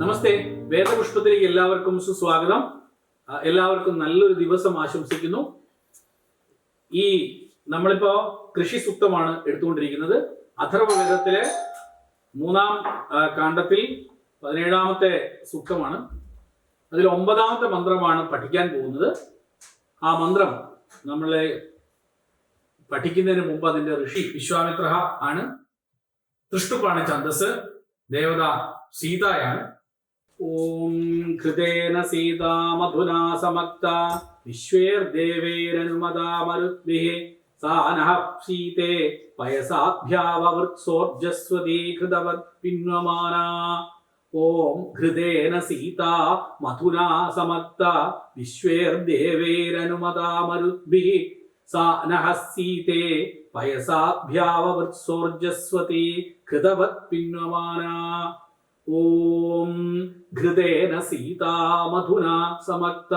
നമസ്തേ. വേദപുഷ്പത്തിലേക്ക് എല്ലാവർക്കും സുസ്വാഗതം. എല്ലാവർക്കും നല്ലൊരു ദിവസം ആശംസിക്കുന്നു. ഈ നമ്മളിപ്പോ കൃഷി സൂക്തമാണ് എടുത്തുകൊണ്ടിരിക്കുന്നത്. അഥർവവേദത്തിലെ മൂന്നാം കാണ്ഡത്തിൽ പതിനേഴാമത്തെ സൂക്തമാണ്. അതിൽ ഒമ്പതാമത്തെ മന്ത്രമാണ് പഠിക്കാൻ പോകുന്നത്. ആ മന്ത്രം നമ്മളെ പഠിക്കുന്നതിന് മുമ്പ് അതിന്റെ ഋഷി വിശ്വാമിത്ര ആണ്. തൃഷ്ടുപ്പാണ് ഛന്ദസ് ദേവത സീതയാണ്. ഓം ഘൃതേന സീതാ മധുനാ സമക്ത വിശ്വേർദേവേരനുമതാ മരുദ്ഭിः സാ നഃ സീതേ പയസാഭ്യാവവൃത്സോർജസ്വതീ ഘൃതവത് പിന്വമാനാ ഓം ഘൃതേന സീതാ മധുനാ സമക്ത വിശ്വേർദേവേരനുമതാ മരുദ്ഭിः സാ നഃ സീതേ പയസാഭ്യാവവൃത്സോർജസ്വതീ ഘൃതവത് ഘൃതേന സീതാ മധുനാ സമക്ത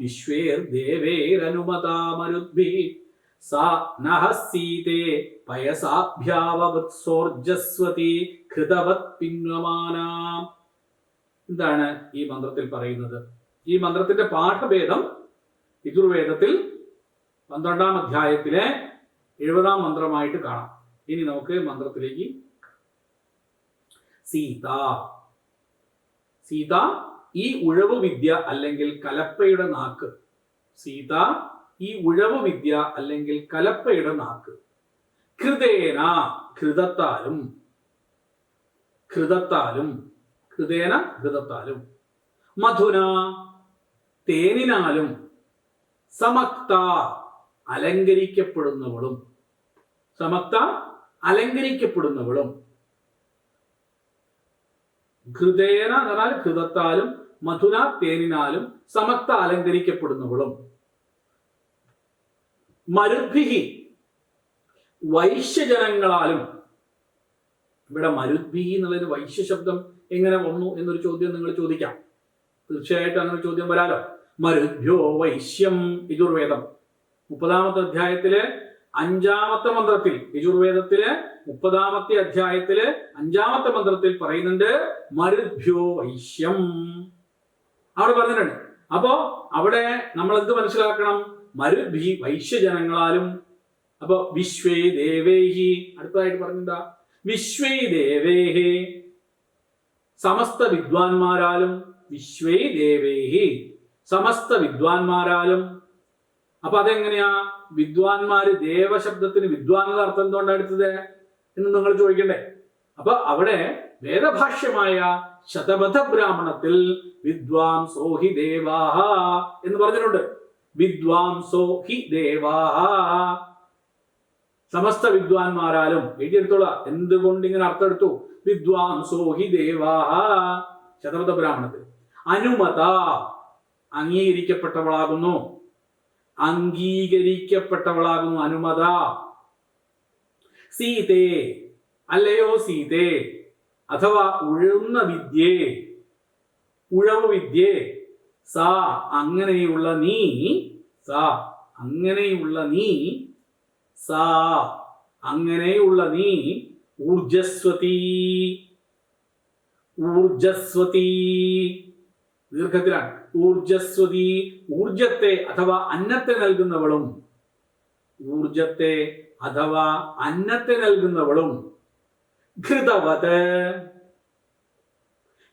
വിശ്വേർദേവേരനുമതാ മരുദ്ഭിः സാ നഹസീതേ പയസാഭ്യാവവൃത്സോർജസ്വതി ഘൃതവത് പിന്വമാനാ എന്താണ് ഈ മന്ത്രത്തിൽ പറയുന്നത്? ഈ മന്ത്രത്തിന്റെ പാഠഭേദം യജുർവേദത്തിൽ പന്ത്രണ്ടാം അധ്യായത്തിലെ എഴുപതാം മന്ത്രമായിട്ട് കാണാം. ഇനി നമുക്ക് മന്ത്രത്തിലേക്ക് സീത. സീത ഈ ഉഴവ് വിദ്യ അല്ലെങ്കിൽ കലപ്പയുടെ നാക്ക്. സീത ഈ ഉഴവ് വിദ്യ അല്ലെങ്കിൽ കലപ്പയുടെ നാക്ക്. കൃതേന ഘൃതത്താലും ഘൃതത്താലും കൃതേന ഘൃതത്താലും മധുന തേനിനാലും. സമക്ത അലങ്കരിക്കപ്പെടുന്നവളും. സമക്ത അലങ്കരിക്കപ്പെടുന്നവളും. ഘൃതേന എന്ന് പറഞ്ഞാൽ ഘൃതത്താലും മധുന തേനിനാലും സമത്ത അലങ്കരിക്കപ്പെടുന്നവളും. മരുദ്ഭിഹി വൈശ്യജനങ്ങളാലും. ഇവിടെ മരുദ്ഭിഹി എന്നുള്ളൊരു വൈശ്യ ശബ്ദം എങ്ങനെ വന്നു എന്നൊരു ചോദ്യം നിങ്ങൾ ചോദിക്കാം. തീർച്ചയായിട്ടും അങ്ങനെ ചോദ്യം വരാലോ. മരുദ്ഭ്യോ വൈശ്യം യജുർവേദം. മുപ്പതാമത്തെ അധ്യായത്തിലെ അഞ്ചാമത്തെ മന്ത്രത്തിൽ യജുർവേദത്തിലെ മുപ്പതാമത്തെ അധ്യായത്തിൽ അഞ്ചാമത്തെ മന്ത്രത്തിൽ പറയുന്നുണ്ട് മരുഭ്യോ വൈശ്യം. അവിടെ പറഞ്ഞിട്ടുണ്ട്. അപ്പോ അവിടെ നമ്മൾ എന്ത് മനസ്സിലാക്കണം? മരുഭി വൈശ്യജനങ്ങളാലും. അപ്പൊ വിശ്വേ ദേവേഹി. അടുത്തതായിട്ട് പറഞ്ഞെന്താ? വിശ്വേ ദേവേഹി. സമസ്ത വിദ്വാൻമാരാലും വിശ്വേ ദേവേഹി. സമസ്ത വിദ്വാൻമാരാലും അപ്പൊ അതെങ്ങനെയാ? വിദ്വാൻമാര് ദേവശബ്ദത്തിന് വിദ്വാൻ എന്ന അർത്ഥം എന്തുകൊണ്ടാണ് എടുത്തത്? എന്ന് നിങ്ങൾ ചോദിക്കണ്ടേ. അപ്പൊ അവിടെ വേദഭാഷ്യമായ ശതപഥ ബ്രാഹ്മണത്തിൽ വിദ്വാംസോ ഹി ദേവാഹ എന്ന് പറഞ്ഞിട്ടുണ്ട്. വിദ്വാംസോ ഹി ദേവാഹ. സമസ്ത വിദ്വാൻമാരാലും എഴുതിയെടുത്തോളാം. എന്തുകൊണ്ട് ഇങ്ങനെ അർത്ഥം എടുത്തു വിദ്വാംസോ ഹി ദേവാഹ ശതപഥ ബ്രാഹ്മണത്തിൽ അനുമത അംഗീകരിക്കപ്പെട്ടവളാകുന്നു. അംഗീകരിക്കപ്പെട്ടവളാകുന്നു അനുമത. സീതേ അല്ലയോ സീതേ അഥവാ ഉഴുന്ന വിദ്യേ ഉഴവ് വിദ്യേ സാ അങ്ങനെയുള്ള നീ സാ അങ്ങനെയുള്ള നീ സാ അങ്ങനെയുള്ള നീ ഊർജസ്വതി ഊർജസ്വതി. ദീർഘത്തിലാണ്. ഊർജസ്വതി ഊർജത്തെ അഥവാ അന്നത്തെ നൽകുന്നവളും ഊർജത്തെ അഥവാ അന്നത്തെ നൽകുന്നവളും ഘൃതവത്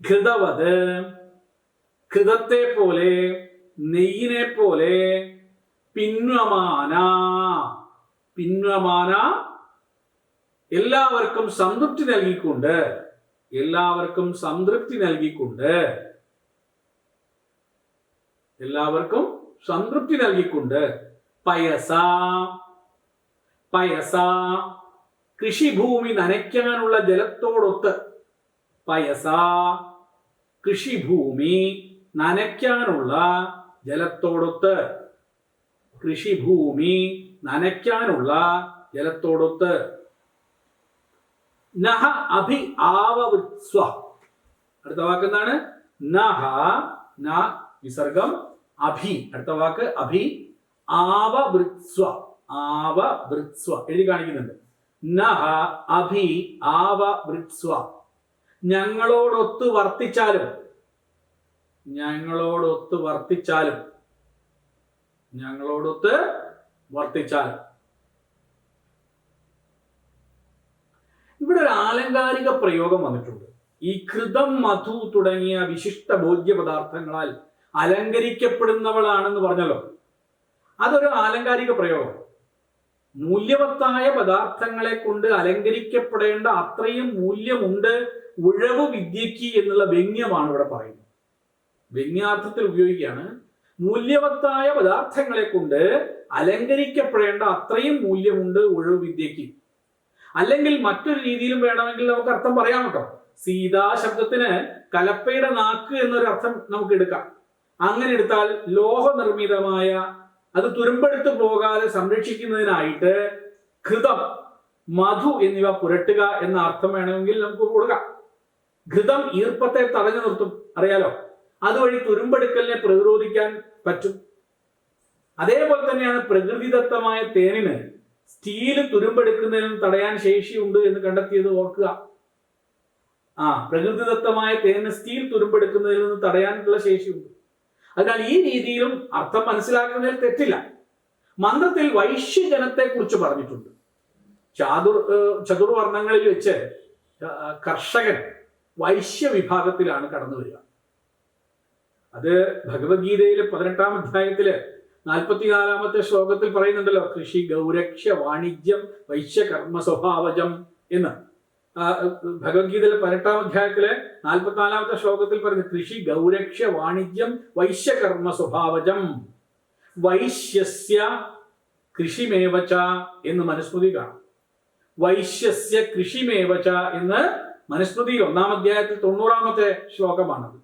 ഘൃതവത് ഘൃതത്തെ പോലെ നെയ്യിനെ പോലെ പിൻവമാന പിൻവമാന എല്ലാവർക്കും സംതൃപ്തി നൽകിക്കൊണ്ട് എല്ലാവർക്കും സംതൃപ്തി നൽകിക്കൊണ്ട് എല്ലാവർക്കും സംതൃപ്തി നൽകിക്കൊണ്ട് പയസ പയസ. കൃഷിഭൂമി നനയ്ക്കാനുള്ള ജലത്തോടൊത്ത് പയസ. കൃഷിഭൂമി നനയ്ക്കാനുള്ള ജലത്തോടൊത്ത് കൃഷിഭൂമി നനയ്ക്കാനുള്ള ജലത്തോടൊത്ത്. നഹ അഭി ആവവൃത്സ്വ. അടുത്ത വാക്കെന്താണ് നഹ ന വിസർഗം അഭി അടുത്ത വാക്ക് അഭി ആവൃത്സ്വ ആവൃത്സ്വ എഴുതി കാണിക്കുന്നുണ്ട്. നഹ അഭി ആവവൃത്സ്വ. ഞങ്ങളോടൊത്ത് വർത്തിച്ചാലും ഞങ്ങളോടൊത്ത് വർത്തിച്ചാലും ഞങ്ങളോടൊത്ത് വർത്തിച്ചാലും. ഇവിടെ ഒരു ആലങ്കാരിക പ്രയോഗം വന്നിട്ടുണ്ട്. ഈ കൃതം മധു തുടങ്ങിയ വിശിഷ്ട ഭോജ്യ പദാർത്ഥങ്ങളാൽ അലങ്കരിക്കപ്പെടുന്നവളാണെന്ന് പറഞ്ഞല്ലോ. അതൊരു ആലങ്കാരിക പ്രയോഗം. മൂല്യവത്തായ പദാർത്ഥങ്ങളെ കൊണ്ട് അലങ്കരിക്കപ്പെടേണ്ട അത്രയും മൂല്യമുണ്ട് ഉഴവ് വിദ്യയ്ക്ക് എന്നുള്ള വ്യംഗ്യമാണ് ഇവിടെ പറയുന്നത്. വ്യംഗ്യാർത്ഥത്തിൽ ഉപയോഗിക്കുകയാണ്. മൂല്യവത്തായ പദാർത്ഥങ്ങളെ കൊണ്ട് അലങ്കരിക്കപ്പെടേണ്ട അത്രയും മൂല്യമുണ്ട് ഉഴവ് വിദ്യയ്ക്ക്. അല്ലെങ്കിൽ മറ്റൊരു രീതിയിലും വേണമെങ്കിൽ നമുക്ക് അർത്ഥം പറയാം കേട്ടോ. സീതാ ശബ്ദത്തിന് കലപ്പയുടെ നാക്ക് എന്നൊരു അർത്ഥം നമുക്ക് എടുക്കാം. അങ്ങനെ എടുത്താൽ ലോഹനിർമ്മിതമായ അത് തുരുമ്പെടുത്ത് പോകാതെ സംരക്ഷിക്കുന്നതിനായിട്ട് ഘൃതം മധു എന്നിവ പുരട്ടുക എന്ന അർത്ഥം വേണമെങ്കിൽ നമുക്ക് കൊടുക്കാം. ഘൃതം ഈർപ്പത്തെ തടഞ്ഞു നിർത്തും. അറിയാലോ? അതുവഴി തുരുമ്പെടുക്കലിനെ പ്രതിരോധിക്കാൻ പറ്റും. അതേപോലെ തന്നെയാണ് പ്രകൃതിദത്തമായ തേനിന് സ്റ്റീൽ തുരുമ്പെടുക്കുന്നതിനും തടയാൻ ശേഷിയുണ്ട് എന്ന് കണ്ടെത്തിയത് ഓർക്കുക. ആ പ്രകൃതിദത്തമായ തേനിന് സ്റ്റീൽ തുരുമ്പെടുക്കുന്നതിൽ നിന്ന് തടയാനുള്ള ശേഷിയുണ്ട്. അതിനാൽ ഈ രീതിയിലും അർത്ഥം മനസ്സിലാക്കുന്നതിൽ തെറ്റില്ല. മന്ത്രത്തിൽ വൈശ്യജനത്തെ കുറിച്ച് പറഞ്ഞിട്ടുണ്ട്. ചാതുർ ചതുർവർണങ്ങളിൽ വെച്ച് കർഷകൻ വൈശ്യ വിഭാഗത്തിലാണ് കടന്നു വരിക. അത് ഭഗവത്ഗീതയിലെ പതിനെട്ടാം അധ്യായത്തിൽ നാൽപ്പത്തിനാലാമത്തെ ശ്ലോകത്തിൽ പറയുന്നുണ്ടല്ലോ കൃഷി ഗൗരക്ഷ വാണിജ്യം വൈശ്യകർമ്മ സ്വഭാവജം എന്ന്. ഭഗവത്ഗീതയിലെ പതിനെട്ടാം അധ്യായത്തിലെ നാൽപ്പത്തിനാലാമത്തെ ശ്ലോകത്തിൽ പറയുന്നത് കൃഷി ഗൗരക്ഷ വാണിജ്യം വൈശ്യകർമ്മ സ്വഭാവജം. വൈശ്യസ്യ കൃഷിമേവച എന്ന് മനുസ്മൃതി കാണാം. വൈശ്യസ്യ കൃഷിമേവച എന്ന് മനുസ്മൃതിയിൽ ഒന്നാം അധ്യായത്തിൽ തൊണ്ണൂറാമത്തെ ശ്ലോകമാണത്.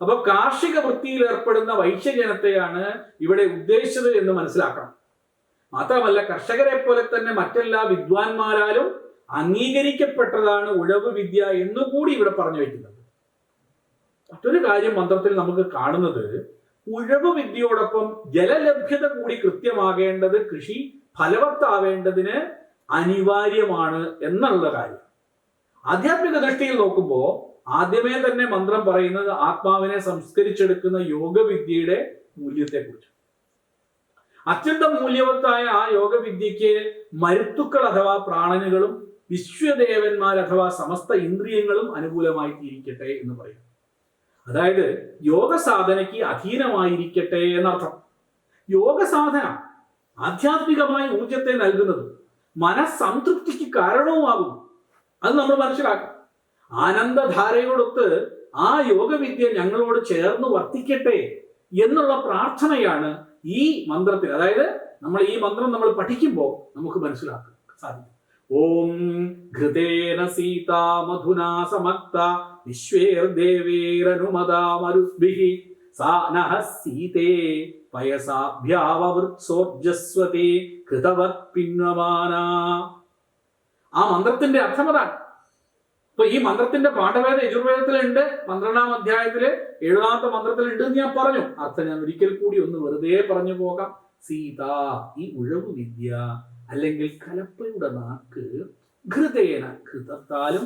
അപ്പൊ കാർഷിക വൃത്തിയിൽ ഏർപ്പെടുന്ന വൈശ്യജനത്തെയാണ് ഇവിടെ ഉദ്ദേശിച്ചത് എന്ന് മനസ്സിലാക്കണം. മാത്രമല്ല കർഷകരെ പോലെ തന്നെ മറ്റെല്ലാ വിദ്വാൻമാരാലും അംഗീകരിക്കപ്പെട്ടതാണ് ഉഴവ് വിദ്യ എന്നുകൂടി ഇവിടെ പറഞ്ഞു വയ്ക്കുന്നത് മറ്റൊരു കാര്യം മന്ത്രത്തിൽ നമുക്ക് കാണുന്നത് ഉഴവ് വിദ്യയോടൊപ്പം ജലലഭ്യത കൂടി കൃത്യമാകേണ്ടത് കൃഷി ഫലവത്താവേണ്ടതിന് അനിവാര്യമാണ് എന്നുള്ള കാര്യം. ആധ്യാത്മിക ദൃഷ്ടിയിൽ നോക്കുമ്പോൾ ആദ്യമേ തന്നെ മന്ത്രം പറയുന്നത് ആത്മാവിനെ സംസ്കരിച്ചെടുക്കുന്ന യോഗവിദ്യയുടെ മൂല്യത്തെക്കുറിച്ച്. അത്യന്തം മൂല്യവത്തായ ആ യോഗവിദ്യയ്ക്ക് മരുത്തുക്കൾ അഥവാ പ്രാണനുകളും വിശ്വദേവന്മാർ അഥവാ സമസ്ത ഇന്ദ്രിയങ്ങളും അനുകൂലമായി തീരിക്കട്ടെ എന്ന് പറയും. അതായത് യോഗ സാധനയ്ക്ക് അധീനമായിരിക്കട്ടെ എന്നർത്ഥം. യോഗ സാധന ആധ്യാത്മികമായ ഊർജത്തെ നൽകുന്നത് മനസ്സംതൃപ്തിക്ക് കാരണവുമാകും അത് നമ്മൾ മനസ്സിലാക്കും ആനന്ദധാരയോടൊത്ത് ആ യോഗവിദ്യ ഞങ്ങളോട് ചേർന്ന് വർത്തിക്കട്ടെ എന്നുള്ള പ്രാർത്ഥനയാണ് ഈ മന്ത്രത്തിൽ. അതായത് നമ്മൾ ഈ മന്ത്രം നമ്മൾ പഠിക്കുമ്പോൾ നമുക്ക് മനസ്സിലാക്കാൻ സാധിക്കും. ഓം ഘൃതേന സീതാ സമക്ത വിശ്വേർദേവേരനുമതാ മരുദ്ഭിഃ സാ നഃ സീതേ പയസാഭ്യാവൃത്സോർജസ്വതി കൃതവത് ആ മന്ത്രത്തിന്റെ അർത്ഥം അതാണ്. ഇപ്പൊ ഈ മന്ത്രത്തിന്റെ പാഠവേദ യജുർവേദത്തിലുണ്ട് പന്ത്രണ്ടാം അധ്യായത്തിൽ എഴുതാത്ത മന്ത്രത്തിലുണ്ട് എന്ന് ഞാൻ പറഞ്ഞു. അർത്ഥം ഞാൻ ഒരിക്കൽ കൂടി ഒന്ന് വെറുതെ പറഞ്ഞു പോകാം. സീത ഈ ഉഴവു വിദ്യ അല്ലെങ്കിൽ കലപ്പയുടെ നാക്ക് ഘൃതേന ഘൃതത്താലും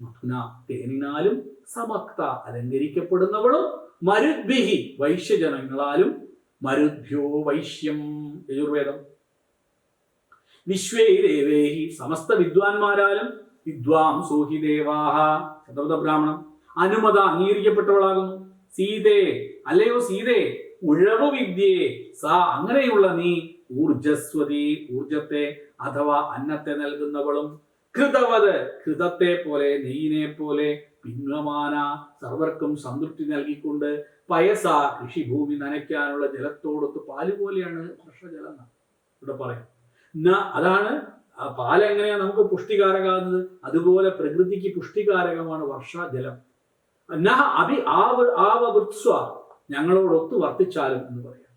മധുന തേനിനാലും സമക്ത അലങ്കരിക്കപ്പെടുന്നവളും മരുദ്ഭിഹി വൈശ്യജനങ്ങളാലും മരുദ്ഭ്യോ വൈശ്യം. യജുർവേദം. വിശ്വേ ദേവേഹി സമസ്ത വിദ്വാൻമാരാലും വിദ്വാം സോഹി ദേവാഹ. ശതപഥ ബ്രാഹ്മണം അനുമത അംഗീകരിക്കപ്പെട്ടവളാകുന്നു. സീതേ അല്ലയോ സീതേ ഉഴവു വിദ്യയെ സാ അങ്ങനെയുള്ള നീ ഊർജസ്വതി ഊർജത്തെ അഥവാ അന്നത്തെ നൽകുന്നവളും കൃതവത് കൃതത്തെ പോലെ നെയ്യിനെ പോലെ പിൻവമാന സർവർക്കും സംതൃപ്തി നൽകിക്കൊണ്ട് പയസ കൃഷിഭൂമി നനയ്ക്കാനുള്ള ജലത്തോടൊത്ത് പാൽ പോലെയാണ് വർഷജലം ഇവിടെ പറയാം. അതാണ് ആ പാൽ എങ്ങനെയാണ് നമുക്ക് പുഷ്ടികാരകാകുന്നത് അതുപോലെ പ്രകൃതിക്ക് പുഷ്ടികാരകമാണ് വർഷജലം. നഹ അഭി ആവ ആവൃത്സ്വ ഞങ്ങളോടൊത്ത് വർത്തിച്ചാലും എന്ന് പറയാം.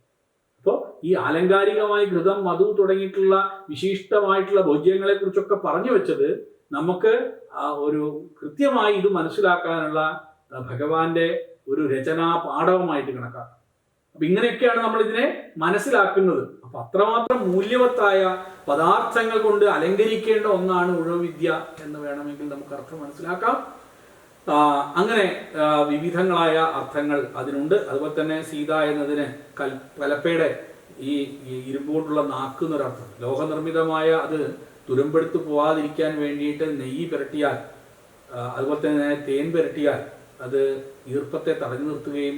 ഈ ആലങ്കാരികമായി ഘൃതം മധു തുടങ്ങിയിട്ടുള്ള വിശിഷ്ടമായിട്ടുള്ള ഭോജ്യങ്ങളെ കുറിച്ചൊക്കെ പറഞ്ഞു വെച്ചത് നമുക്ക് ഒരു കൃത്യമായി ഇത് മനസ്സിലാക്കാനുള്ള ഭഗവാന്റെ ഒരു രചനാ പാഠവുമായിട്ട് കണക്കാക്കാം. അപ്പൊ ഇങ്ങനെയൊക്കെയാണ് നമ്മൾ ഇതിനെ മനസ്സിലാക്കുന്നത്. അപ്പൊ അത്രമാത്രം മൂല്യവത്തായ പദാർത്ഥങ്ങൾ കൊണ്ട് അലങ്കരിക്കേണ്ട ഒന്നാണ് ഉഴവിദ്യ എന്ന് വേണമെങ്കിൽ നമുക്ക് അർത്ഥം മനസ്സിലാക്കാം. അങ്ങനെ വിവിധങ്ങളായ അർത്ഥങ്ങൾ അതിനുണ്ട്. അതുപോലെ തന്നെ സീത എന്നതിന് കൽ കലപ്പയുടെ ഈ ഈ ഇരുമ്പോണ്ടുള്ള നാക്ക് എന്നൊരർത്ഥം. ലോഹനിർമ്മിതമായ അത് തുരുമ്പെടുത്ത് പോവാതിരിക്കാൻ വേണ്ടിയിട്ട് നെയ്യ് പുരട്ടിയാൽ അതുപോലെ തന്നെ തേൻ പുരട്ടിയാൽ അത് ഈർപ്പത്തെ തടഞ്ഞു നിർത്തുകയും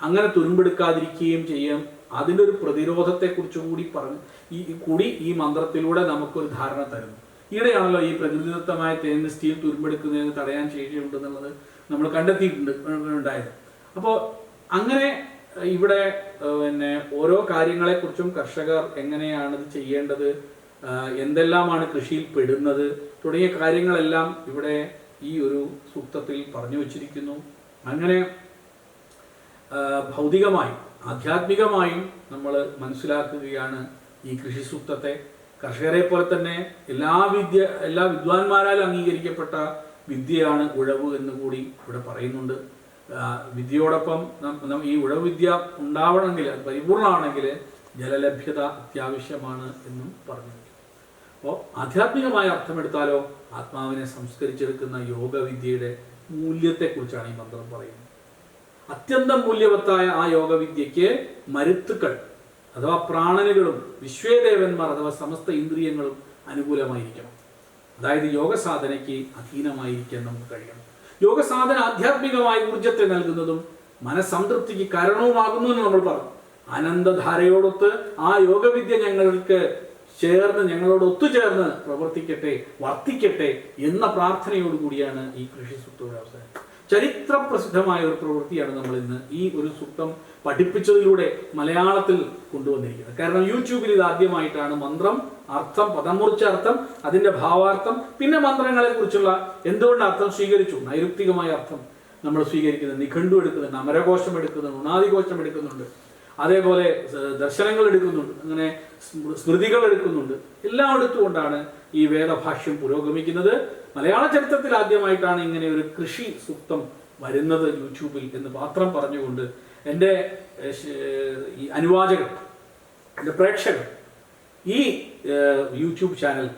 അങ്ങനെ തുരുമ്പെടുക്കാതിരിക്കുകയും ചെയ്യും. അതിന്റെ ഒരു പ്രതിരോധത്തെക്കുറിച്ച് കൂടി പറഞ്ഞ് ഈ കൂടി ഈ മന്ത്രത്തിലൂടെ നമുക്കൊരു ധാരണ തരുന്നു. ഈയിടെയാണല്ലോ ഈ പ്രകൃതിദത്തമായ തേൻ സ്റ്റീൽ തുരുമ്പെടുക്കുന്നതിന് തടയാൻ ശേഷിയുണ്ടെന്നുള്ളത് നമ്മൾ കണ്ടെത്തിയിട്ടുണ്ട് ഉണ്ടായത്. അപ്പോൾ അങ്ങനെ ഇവിടെ പിന്നെ ഓരോ കാര്യങ്ങളെക്കുറിച്ചും കർഷകർ എങ്ങനെയാണ് ഇത് ചെയ്യേണ്ടത് എന്തെല്ലാമാണ് കൃഷിയിൽ പെടുന്നത് തുടങ്ങിയ കാര്യങ്ങളെല്ലാം ഇവിടെ ഈ ഒരു സൂക്തത്തിൽ പറഞ്ഞു വച്ചിരിക്കുന്നു. അങ്ങനെ ഭൗതികമായും ആധ്യാത്മികമായും നമ്മൾ മനസ്സിലാക്കുകയാണ് ഈ കൃഷി സൂക്തത്തെ. കർഷകരെ പോലെ തന്നെ എല്ലാ വിദ്യ എല്ലാ വിദ്വാൻമാരാൽ അംഗീകരിക്കപ്പെട്ട വിദ്യയാണ് ഉഴവ് എന്ന് കൂടി ഇവിടെ പറയുന്നുണ്ട്. വിദ്യയോടൊപ്പം ഈ ഉഴവ് വിദ്യ ഉണ്ടാവണമെങ്കിൽ പരിപൂർണമാണെങ്കിൽ ജലലഭ്യത അത്യാവശ്യമാണ് എന്നും പറഞ്ഞു. അപ്പോൾ ആധ്യാത്മികമായ അർത്ഥമെടുത്താലോ ആത്മാവിനെ സംസ്കരിച്ചെടുക്കുന്ന യോഗവിദ്യയുടെ മൂല്യത്തെക്കുറിച്ചാണ് ഈ മന്ത്രം പറയുന്നത്. അത്യന്തം മൂല്യവത്തായ ആ യോഗവിദ്യയ്ക്ക് മരുത്തുക്കൾ അഥവാ പ്രാണനുകളും വിശ്വേദേവന്മാർ അഥവാ സമസ്ത ഇന്ദ്രിയങ്ങളും അനുകൂലമായിരിക്കണം. അതായത് യോഗസാധനയ്ക്ക് അധീനമായിരിക്കാൻ നമുക്ക് കഴിയണം. യോഗസാധന ആധ്യാത്മികമായ ഊർജത്തെ നൽകുന്നതും മനസ്സംതൃപ്തിക്ക് കാരണവുമാകുന്നു എന്ന് നമ്മൾ പറഞ്ഞു. അനന്തധാരയോടൊത്ത് ആ യോഗവിദ്യ ഞങ്ങൾക്ക് ചേർന്ന് ഞങ്ങളോട് ഒത്തുചേർന്ന് പ്രവർത്തിക്കട്ടെ വർത്തിക്കട്ടെ എന്ന പ്രാർത്ഥനയോടുകൂടിയാണ് ഈ കൃഷി സൂക്തയുടെ അവസാനം ചരിത്ര പ്രസിദ്ധമായ ഒരു പ്രവൃത്തിയാണ് നമ്മൾ ഇന്ന് ഈ ഒരു സൂക്തം പഠിപ്പിച്ചതിലൂടെ മലയാളത്തിൽ കൊണ്ടുവന്നിരിക്കുന്നത്. കാരണം യൂട്യൂബിൽ ഇത് ആദ്യമായിട്ടാണ് മന്ത്രം അർത്ഥം പദമുറിച്ച അർത്ഥം അതിന്റെ ഭാവാർത്ഥം പിന്നെ മന്ത്രങ്ങളെ കുറിച്ചുള്ള എന്തുകൊണ്ട് അർത്ഥം സ്വീകരിച്ചു? നൈരുക്തികമായ അർത്ഥം നമ്മൾ സ്വീകരിക്കുന്നത് നിഘണ്ടു എടുക്കുന്നുണ്ട് അമരകോശം എടുക്കുന്നുണ്ട് ഉണാദികോശം എടുക്കുന്നുണ്ട് അതേപോലെ ദർശനങ്ങൾ എടുക്കുന്നുണ്ട് അങ്ങനെ സ്മൃതികൾ എടുക്കുന്നുണ്ട്. എല്ലാം എടുത്തുകൊണ്ടാണ് ഈ വേദഭാഷ്യം പുരോഗമിക്കുന്നത്. മലയാള ചരിത്രത്തിൽ ആദ്യമായിട്ടാണ് ഇങ്ങനെ ഒരു കൃഷി സൂക്തം വരുന്നത് യൂട്യൂബിൽ എന്ന് മാത്രം പറഞ്ഞുകൊണ്ട് എന്റെ ഈ അനുവാചകർ എന്റെ പ്രേക്ഷകർ ഈ യൂട്യൂബ് ചാനൽ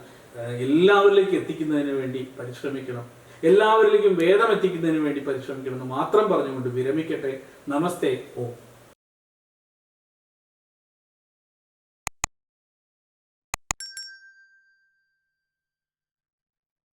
എല്ലാവരിലേക്കും എത്തിക്കുന്നതിന് വേണ്ടി പരിശ്രമിക്കണം. എല്ലാവരിലേക്കും വേദം എത്തിക്കുന്നതിന് വേണ്ടി പരിശ്രമിക്കണം എന്ന് മാത്രം പറഞ്ഞുകൊണ്ട് വിരമിക്കട്ടെ. നമസ്തേ. ഓം.